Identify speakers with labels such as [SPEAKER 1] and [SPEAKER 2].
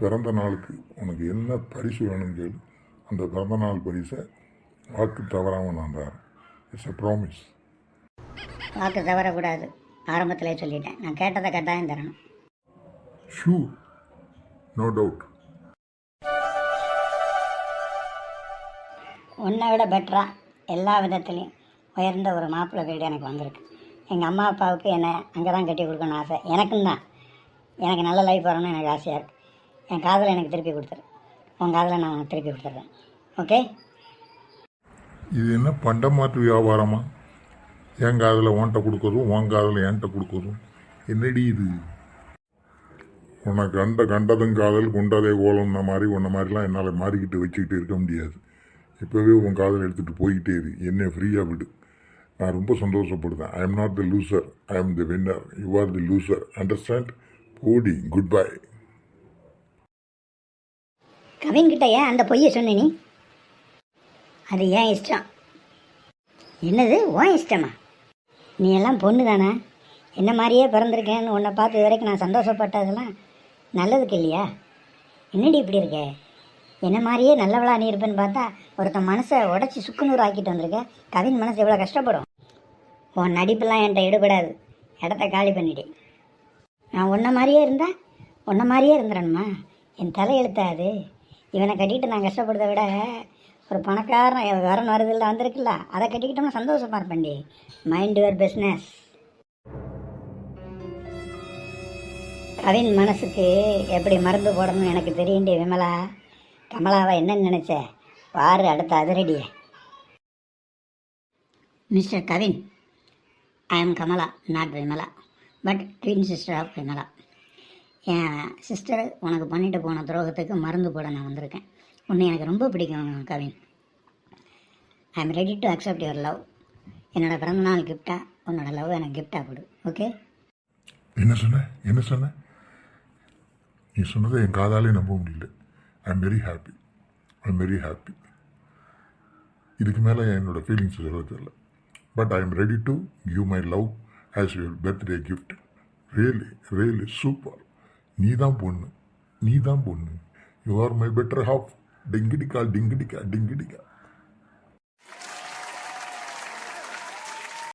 [SPEAKER 1] பிறந்த நாளுக்கு உனக்கு என்ன பரிசு வேணும்னு கேளு. அந்த பிறந்த நாள் பரிசை வாக்கு தவறாமல் நான் தரேன். இட்ஸ் எ ப்ராமிஸ்
[SPEAKER 2] வாக்கு தவறக்கூடாது. ஆரம்பத்திலே சொல்லிட்டேன். நான் கேட்டதை கட்டாயம் தரணும்.
[SPEAKER 1] ஷூர் நோ டவுட்
[SPEAKER 2] உன்னை விட பெட்டராக எல்லா விதத்துலேயும் உயர்ந்த ஒரு மாப்பிள்ளை வீடு எனக்கு வந்திருக்கு. எங்கள் அம்மா அப்பாவுக்கு என்னை அங்கே தான் கட்டி கொடுக்கணும்னு ஆசை. எனக்கும் தான் எனக்கு நல்ல லைஃப் வரணும்னு எனக்கு ஆசையாக இருக்குது என் காதலை எனக்கு திருப்பி கொடுத்துரு. உன் காதலை நான் உனக்கு திருப்பி கொடுத்துட்றேன் ஓகே
[SPEAKER 1] இது என்ன பண்டமாற்று வியாபாரமா? என் காதில் உன்கிட்ட கொடுக்கறதும் உன் காதில் என்கிட்ட கொடுக்கறதும். என்னடி இது? உன்னை கண்ட கண்டதும் காதல் கொண்டதே கோலம்ன மாதிரி உன்ன மாதிரிலாம் என்னால் மாறிக்கிட்டு வச்சுக்கிட்டு இருக்க முடியாது. இப்போவே உன் காதல் எடுத்துகிட்டு போய்கிட்டே இரு. என்னை ஃப்ரீயாக விடு. நான் ரொம்ப சந்தோஷப்படுதேன் I am not the loser I am the winner you are the loser understand ஓடி குட் பை
[SPEAKER 2] கவின்கிட்ட ஏன் அந்த பொய்யை சொன்ன நீ? அது ஏன் இஷ்டம்? என்னது உன் இஷ்டமா? நீ எல்லாம் பொண்ணு தானே என்ன மாதிரியே பிறந்திருக்கேன்னு உன்னை பார்த்து இது வரைக்கும் நான் சந்தோஷப்பட்டதெல்லாம் நல்லதுக்கு இல்லையா? என்னடி இப்படி இருக்க? என்ன மாதிரியே நல்லவளா நீ இருப்பேன்னு பார்த்தா ஒருத்தன் மனசை உடச்சி சுக்குநூறு ஆக்கிட்டு வந்திருக்க. கவின் மனசு எவ்வளோ கஷ்டப்படும்? உன் நடிப்பெல்லாம் என்கிட்ட எடுபடாது இடத்த காலி பண்ணிடு. நான் உன்ன மாதிரியே இருந்தா உன்ன மாதிரியே இருந்துடணுமா என் தலையெழுத்தாது. இவனை கட்டிட்டு நான் கஷ்டப்படுறத விட ஒரு பணக்காரன் வரன் வருதில்ல வந்திருக்குல்ல அதை கட்டிக்கிட்டோம்னா சந்தோஷமா இருப்பேன்டி. மைண்ட் யுவர் பிஸ்னஸ் கவின் மனசுக்கு எப்படி மருந்து போடணும்னு எனக்கு தெரியுண்டி விமலா. கமலாவை என்னன்னு நினச்ச? பாரு அடுத்த அதிரடிய. Mister Kavin I am Kamala not Vimala but twin sister of Vimala. N sister உனக்கு பண்ணிட்டு போன துரோகத்துக்கு மருந்து போட நான் வந்திருக்கேன். உன்னை எனக்கு ரொம்ப பிடிக்கும் Kavin. I am ready to accept your love என்னோட பிறந்தநாள் கிஃப்டா உன்னோட லவ் எனக்கு கிஃப்டாக கொடு. ஓகே
[SPEAKER 1] என்ன சொன்ன? என்ன சொன்ன? நீ சொன்னதை என் காதாலே நம்ப முடியல. I am very happy I am very happy இதுக்கு மேலே என்னோட ஃபீலிங்ஸ் சொல்ல தெரியல. But I am ready to give my love as your birthday gift really really super நீ தான் பொண்ணு. நீ தான் பொண்ணு. You are my better half டிங்கிடிக்கா டிங்கிடிக்கா டிங்கிடிக்கா.